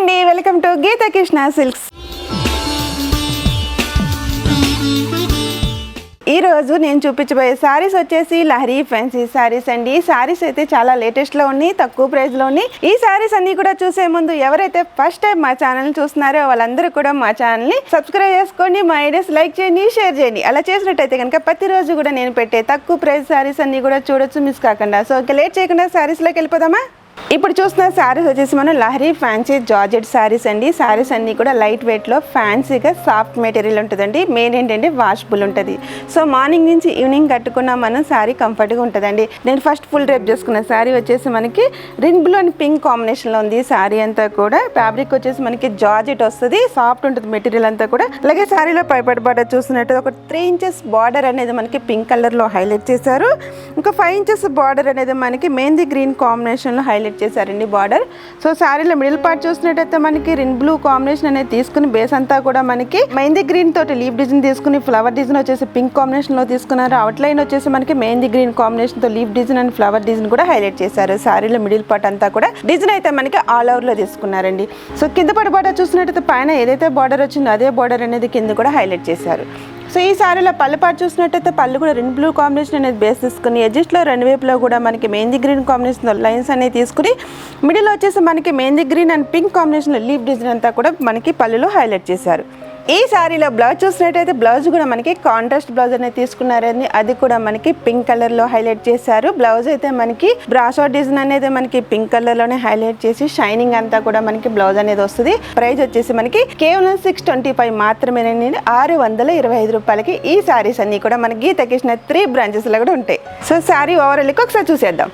అండి. Welcome to Geetha Krishna silks. ఈరోజు నేను చూపించబోయే శారీస్ వచ్చేసి లహరి ఫ్యాన్సీ శారీస్ అండి. ఈ శారీస్ అయితే చాలా లేటెస్ట్లో ఉన్నాయి తక్కువ ప్రైస్లో ఉన్నాయి. ఈ శారీస్ అన్ని కూడా చూసే ముందు ఎవరైతే ఫస్ట్ టైం మా ఛానల్ చూస్తున్నారో వాళ్ళందరూ కూడా మా ఛానల్ని సబ్స్క్రైబ్ చేసుకోండి మా ఐడియాస్ లైక్ చేయండి షేర్ చేయండి. అలా చేసినట్టయితే కనుక ప్రతిరోజు కూడా నేను పెట్టే తక్కువ ప్రైస్ శారీస్ అన్ని కూడా చూడొచ్చు మిస్ కాకుండా. సో ఇంకా లేట్ చేయకుండా శారీస్లోకి వెళ్ళిపోదామా? ఇప్పుడు చూస్తున్న శారీస్ వచ్చేసి మనం లహరి ఫ్యాన్సీ జార్జెట్ శారీస్ అండి. శారీస్ అన్నీ కూడా లైట్ వెయిట్లో ఫ్యాన్సీగా సాఫ్ట్ మెటీరియల్ ఉంటుందండి. మెయిన్ ఏంటంటే వాషబుల్ ఉంటుంది. సో మార్నింగ్ నుంచి ఈవినింగ్ కట్టుకున్న మనం శారీ కంఫర్ట్గా ఉంటుందండి. నేను ఫస్ట్ ఫుల్ రేప్ చేసుకున్న శారీ వచ్చేసి మనకి రిన్ అండ్ పింక్ కాంబినేషన్లో ఉంది శారీ అంతా కూడా. ఫ్యాబ్రిక్ వచ్చేసి మనకి జార్జెట్ వస్తుంది. సాఫ్ట్ ఉంటుంది మెటీరియల్ అంతా కూడా. అలాగే శారీలో పైపడి బార్డర్ చూసినట్టు ఒక త్రీ ఇంచెస్ బార్డర్ అనేది మనకి పింక్ కలర్లో హైలైట్ చేశారు. ఇంకా ఫైవ్ ఇంచెస్ బార్డర్ అనేది మనకి మెహందీ గ్రీన్ కాంబినేషన్లో హైలైట్ హైలైట్ చేశారండి బార్డర్. సో శారీలో మిడిల్ పార్ట్ చూసినట్టయితే మనకి రిన్ బ్లూ కాంబినేషన్ అనేది తీసుకుని బేస్ అంతా కూడా మనకి మెహందీ గ్రీన్ తోటి లీవ్ డిజైన్ తీసుకుని ఫ్లవర్ డిజైన్ వచ్చేసి పింక్ కాంబినేషన్లో తీసుకున్నారు. అవుట్ లైన్ వచ్చేసి మనకి మెహందీ గ్రీన్ కాంబినేషన్తో leaf design and flower design కూడా హైలైట్ చేశారు. శారీలో మిడిల్ పార్ట్ అంతా కూడా డిజైన్ అయితే మనకి ఆల్ ఓవర్లో తీసుకున్నారండి. సో కింద పడి బార్డర్ చూసినట్టయితే పైన ఏదైతే బార్డర్ వచ్చిందో అదే బార్డర్ అనేది కింద కూడా హైలైట్ చేశారు. సో ఈ శారీలో పళ్ళు పాటు చూసినట్టయితే పళ్ళు కూడా రెండు బ్లూ కాంబినేషన్ అనేది బేస్ తీసుకుని ఎడ్జెస్ట్లో రెండు వైపులో కూడా మనకి మెహందీ గ్రీన్ కాంబినేషన్ లైన్స్ అనేవి తీసుకుని మిడిల్ వచ్చేసి మనకి mehndi green and pink combination leaf design అంతా కూడా మనకి పళ్ళులో హైలైట్ చేశారు. ఈ శారీలో బ్లౌజ్ చూసినట్టయితే బ్లౌజ్ కూడా మనకి కాంట్రాస్ట్ బ్లౌజ్ అనేది తీసుకున్నారని అది కూడా మనకి పింక్ కలర్లో హైలైట్ చేశారు. బ్లౌజ్ అయితే మనకి బ్రాసో డిజైన్ అనేది మనకి పింక్ కలర్లోనే హైలైట్ చేసి షైనింగ్ అంతా కూడా మనకి బ్లౌజ్ అనేది వస్తుంది. ప్రైస్ వచ్చేసి మనకి కేవలం సిక్స్ ట్వంటీ ఫైవ్ మాత్రమేనండి. ఆరు వందల ఇరవై ఐదు రూపాయలకి ఈ శారీస్ అన్ని కూడా మనకి గీత కృష్ణ త్రీ బ్రాంచెస్లో కూడా ఉంటాయి. సో శారీ ఓవరాల్కి ఒకసారి చూసేద్దాం.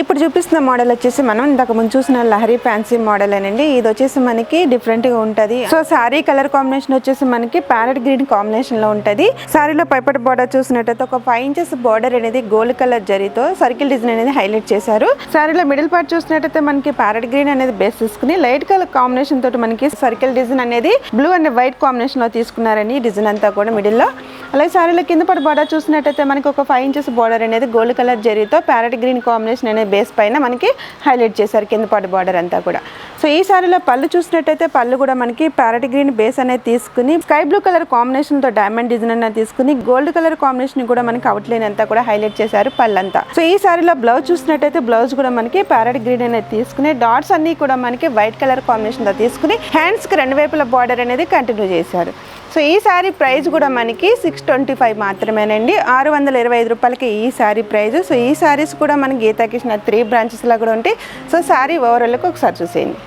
ఇప్పుడు చూపిస్తున్న మోడల్ వచ్చేసి మనం ఇంతకుముందు చూసిన లహరి ఫ్యాన్సీ మోడల్ అనండి. ఇది వచ్చేసి మనకి డిఫరెంట్గా ఉంటది. సో శారీ కలర్ కాంబినేషన్ వచ్చేసి మనకి ప్యారెట్ గ్రీన్ కాంబినేషన్లో ఉంటది. శారీలో పైపట్ బార్డర్ చూసినట్టయితే ఒక ఫైవ్ ఇంచెస్ బార్డర్ అనేది గోల్డ్ కలర్ జరీతో సర్కిల్ డిజైన్ అనేది హైలైట్ చేశారు. శారీలో మిడిల్ పార్ట్ చూసినట్టయితే మనకి ప్యారెట్ గ్రీన్ అనేది బేస్ తీసుకుని లైట్ కలర్ కాంబినేషన్ తోటి మనకి సర్కిల్ డిజైన్ అనేది బ్లూ అండ్ వైట్ కాంబినేషన్లో తీసుకున్నారని డిజైన్ అంతా కూడా మిడిల్లో. అలాగే శారీలో కింద పడి బార్డర్ చూసినట్టయితే మనకి ఒక ఫైవ్ ఇంచెస్ బార్డర్ అనేది గోల్డ్ కలర్ జరీతో ప్యారెట్ గ్రీన్ కాంబినేషన్ అనేది బేస్ పైన మనకి హైలైట్ చేశారు కింద పాటు బార్డర్ అంతా కూడా. సో ఈ సారీలో పళ్ళు చూసినట్టయితే పళ్ళు కూడా మనకి ప్యారెట్ గ్రీన్ బేస్ అనేది తీసుకుని స్కై బ్లూ కలర్ కాంబినేషన్తో డైమండ్ డిజైన్ అనేది తీసుకుని గోల్డ్ కలర్ కాంబినేషన్ కూడా మనకి అవుట్లైన్ అంతా కూడా హైలైట్ చేశారు పళ్ళంతా. సో ఈ సారీలో బ్లౌజ్ చూసినట్టయితే బ్లౌజ్ కూడా మనకి ప్యారెట్ గ్రీన్ అనేది తీసుకుని డాట్స్ అన్ని కూడా మనకి వైట్ కలర్ కాంబినేషన్తో తీసుకుని హ్యాండ్స్కి రెండు వైపుల బార్డర్ అనేది కంటిన్యూ చేశారు. సో ఈ శారీ ప్రైస్ కూడా మనకి సిక్స్ ట్వంటీ ఫైవ్ మాత్రమేనండి. ఆరు వందల ఇరవై ఐదు రూపాయలకి ఈ శారీ ప్రైస్ సో ఈ శారీస్ కూడా మన గీతా కృష్ణ త్రీ బ్రాంచెస్లో కూడా ఉంటాయి సో శారీ ఓవరాల్కి ఒకసారి చూసేయండి.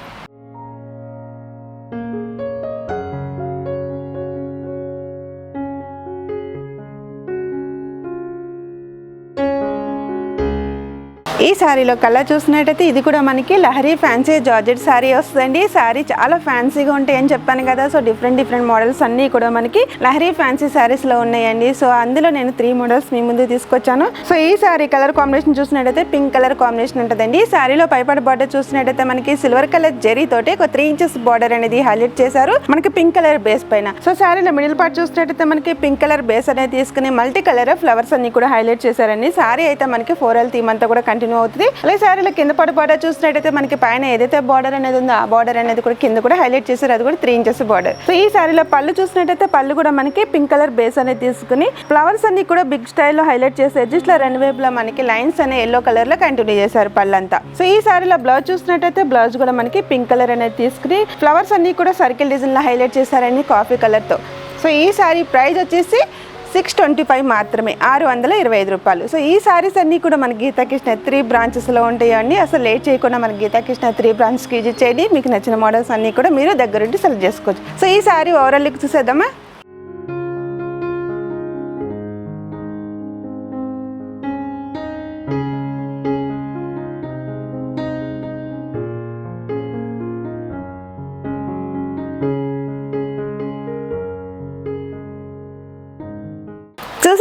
ఈ శారీలో కలర్ చూసినట్టయితే ఇది కూడా మనకి లహరి ఫ్యాన్సీ జార్జెట్ శారీ వస్తుందండి. శారీ చాలా ఫ్యాన్సీగా ఉంటాయి అని చెప్పాను కదా. సో డిఫరెంట్ డిఫరెంట్ మోడల్స్ అన్నీ కూడా మనకి లహరి ఫ్యాన్సీ శారీస్లో ఉన్నాయండి. సో అందులో నేను త్రీ మోడల్స్ మీ ముందు తీసుకొచ్చాను. సో ఈ శారీ కలర్ కాంబినేషన్ చూసినట్టయితే పింక్ కలర్ కాంబినేషన్ ఉంటుందండి. ఈ శారీలో పైపడి బార్డర్ చూసినట్టయితే మనకి సిల్వర్ కలర్ జెరీ తోటి ఒక త్రీ ఇంచెస్ బార్డర్ అనేది హైలైట్ చేశారు. మనకి పింక్ కలర్ బేస్ పైన. సో శారీలో మిడిల్ పార్ట్ చూసినట్టయితే మనకి పింక్ కలర్ బేస్ అనేది తీసుకుని మల్టీ కలర్ ఫ్లవర్స్ అన్ని కూడా హైలైట్ చేశారండి. శారీ అయితే మనకి ఫోర్ ఎల్ థీమ్ అంతా కూడా కంటిన్యూ అవుతుంది. అలాగే శారీలో కింద పడ బార్డర్ చూసినట్టయితే మనకి పైన ఏదైతే బార్డర్ అనేది ఉందో ఆ బార్డర్ అనేది కూడా కింద కూడా హైలైట్ చేశారు. అది కూడా త్రీ ఇంచెస్ బార్డర్ సో ఈ శారీలో పళ్ళు చూసినట్టయితే పళ్ళు కూడా మనకి పింక్ కలర్ బేస్ అనేది తీసుకుని ఫ్లవర్స్ అన్ని కూడా బిగ్ స్టైల్లో హైలైట్ చేశారు జస్ట్ రెండు వైపులా మనకి లైన్స్ అనే ఎల్లో కలర్లో కంటిన్యూ చేశారు పళ్ళంతా. సో ఈ శారీలో బ్లౌజ్ చూసినట్టయితే బ్లౌజ్ కూడా మనకి పింక్ కలర్ అనేది తీసుకుని ఫ్లవర్స్ అన్ని కూడా సర్కిల్ డిజైన్లో హైలైట్ చేశారని కాఫీ కలర్తో. సో ఈ శారీ ప్రైస్ వచ్చేసి సిక్స్ ట్వంటీ ఫైవ్ మాత్రమే ఆరు వందల ఇరవై ఐదు రూపాయలు. సో ఈ సారీస్ అన్నీ కూడా మన గీతాకృష్ణ త్రీ బ్రాంచెస్లో ఉంటాయండి. అసలు లేట్ చేయకుండా మన గీతాకృష్ణ త్రీ బ్రాంచెస్కి విజిట్ చేయండి. మీకు నచ్చిన మోడల్స్ అన్నీ కూడా మీరు దగ్గరుండి సెలెక్ట్ చేసుకోవచ్చు. సో ఈ సారీ ఓవరాల్ లుక్ చూసేద్దామా?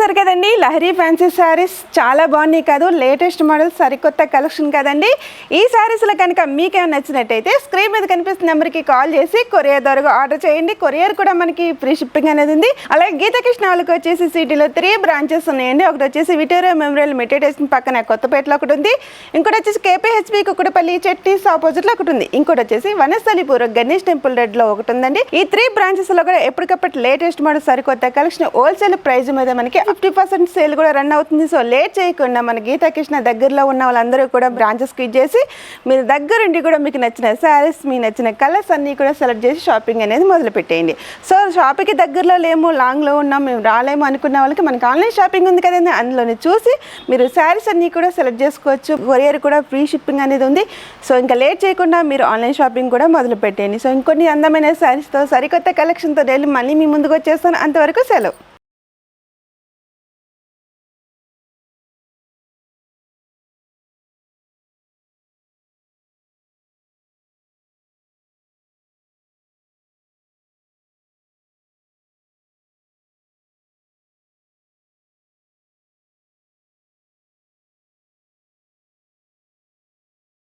చూసారు కదండి లహరీ ఫ్యాన్సీ శారీస్ చాలా బాగున్నాయి కాదు. లేటెస్ట్ మోడల్ సరికొత్త కలెక్షన్ కదండి. ఈ శారీస్లో కనుక మీకేమైనా నచ్చినట్టయితే స్క్రీన్ మీద కనిపిస్తున్న నెంబర్కి కాల్ చేసి కొరియర్ ద్వారా ఆర్డర్ చేయండి. కొరియర్ కూడా మనకి ఫ్రీ షిప్పింగ్ అనేది ఉంది. అలాగే గీతకృష్ణ వాళ్ళకి వచ్చేసి సిటీలో త్రీ బ్రాంచెస్ ఉన్నాయండి. ఒకటి వచ్చేసి విటోరియా మెమోరియల్ మెడిటేషన్ పక్కన కొత్తపేటలో ఒకటి ఉంది. ఇంకోటి వచ్చేసి కేపీహెచ్పి కుక్కడపల్లి చెట్టీస్ ఆపోజిట్లో ఒకటి ఉంది. ఇంకోటి వచ్చేసి వనస్థలిపూర్ గణేష్ టెంపుల్ రెడ్లో ఒకటి ఉందండి. ఈ త్రీ బ్రాంచెస్లో కూడా ఎప్పటికప్పుడు లేటెస్ట్ మోడల్ సరికొత్త కలెక్షన్ హోల్సేల్ ప్రైస్ మీద మనకి ఫిఫ్టీ పర్సెంట్ సేల్ కూడా రన్ అవుతుంది. సో లేట్ చేయకుండా మన గీతాకృష్ణ దగ్గరలో ఉన్న వాళ్ళందరూ కూడా బ్రాంచెస్కి చేసి మీరు దగ్గరుండి కూడా మీకు నచ్చిన శారీస్ మీ నచ్చిన కలర్స్ అన్నీ కూడా సెలెక్ట్ చేసి షాపింగ్ అనేది మొదలు పెట్టేయండి సో షాపింగ్కి దగ్గరలో లేము లాంగ్లో ఉన్నాం మేము రాలేము అనుకున్న వాళ్ళకి మనకి ఆన్లైన్ షాపింగ్ ఉంది కదండి. అందులోనే చూసి మీరు శారీస్ అన్నీ కూడా సెలెక్ట్ చేసుకోవచ్చు. కొరియర్ కూడా ఫ్రీ షిప్పింగ్ అనేది ఉంది. సో ఇంకా లేట్ చేయకుండా మీరు ఆన్లైన్ షాపింగ్ కూడా మొదలు పెట్టేయండి సో ఇంకొన్ని అందమైన శారీస్తో సరికొత్త కలెక్షన్తో డైలీ మళ్ళీ మీ ముందుకు వచ్చేస్తాను. అంతవరకు సెలవు.